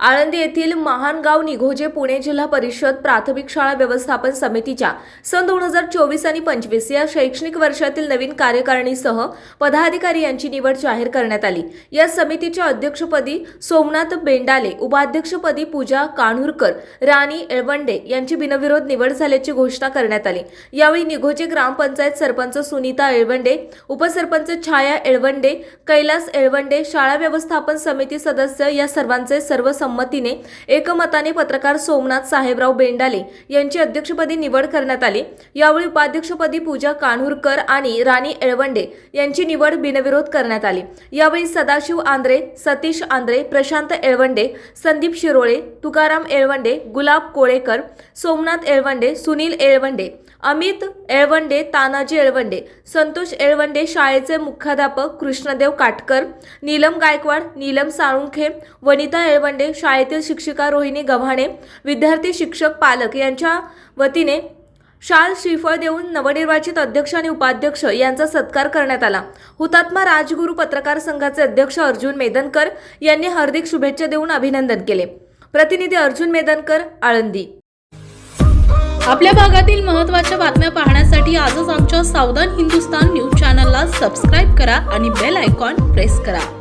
आळंदी येथील महानगाव निघोजे पुणे जिल्हा परिषद प्राथमिक शाळा व्यवस्थापन समितीच्या सन दोन हजार चोवीस आणि पंचवीस या शैक्षणिक वर्षातील नवीन कार्यकारिणीसह पदाधिकारी यांची निवड जाहीर करण्यात आली. या समितीच्या अध्यक्षपदी सोमनाथ बेंडाले उपाध्यक्षपदी पूजा कान्हूरकर राणी एळवंडे यांची बिनविरोध निवड झाल्याची घोषणा करण्यात आली. यावेळी निघोजे ग्रामपंचायत सरपंच सुनीता एळवंडे उपसरपंच छाया एळवंडे कैलास एळवंडे शाळा व्यवस्थापन समिती सदस्य या सर्वांचे सर्व संमतीने एकमताने पत्रकार सोमनाथ साहेबराव बेंडाले यांची अध्यक्षपदी निवड करण्यात आली. यावेळी उपाध्यक्षपदी पूजा कान्हूरकर आणि राणी एळवंडे यांची निवड बिनविरोध करण्यात आली. यावेळी सदाशिव आंद्रे सतीश आंद्रे प्रशांत एळवंडे संदीप शिरोळे तुकाराम एळवंडे गुलाब कोळेकर सोमनाथ एळवंडे सुनील एळवंडे अमित एळवंडे तानाजी एळवंडे संतोष एळवंडे शाळेचे मुख्याध्यापक कृष्णदेव काटकर नीलम गायकवाड नीलम साळुंखे वनिता एळवंडे शाळेतील शिक्षिका रोहिणी गव्हाणे विद्यार्थी शिक्षक पालक यांच्या वतीने शाल श्रीफळ देऊन नवनिर्वाचित अध्यक्ष आणि उपाध्यक्ष यांचा सत्कार करण्यात आला. हुतात्मा राजगुरू पत्रकार संघाचे अध्यक्ष अर्जुन मेदनकर यांनी हार्दिक शुभेच्छा देऊन अभिनंदन केले. प्रतिनिधी अर्जुन मेदनकर आळंदी. आपल्या भागातील महत्त्वाच्या बातम्या पाहण्यासाठी आजच आमच्या सावधान हिंदुस्तान न्यूज चॅनलला सबस्क्राईब करा आणि बेल आयकॉन प्रेस करा.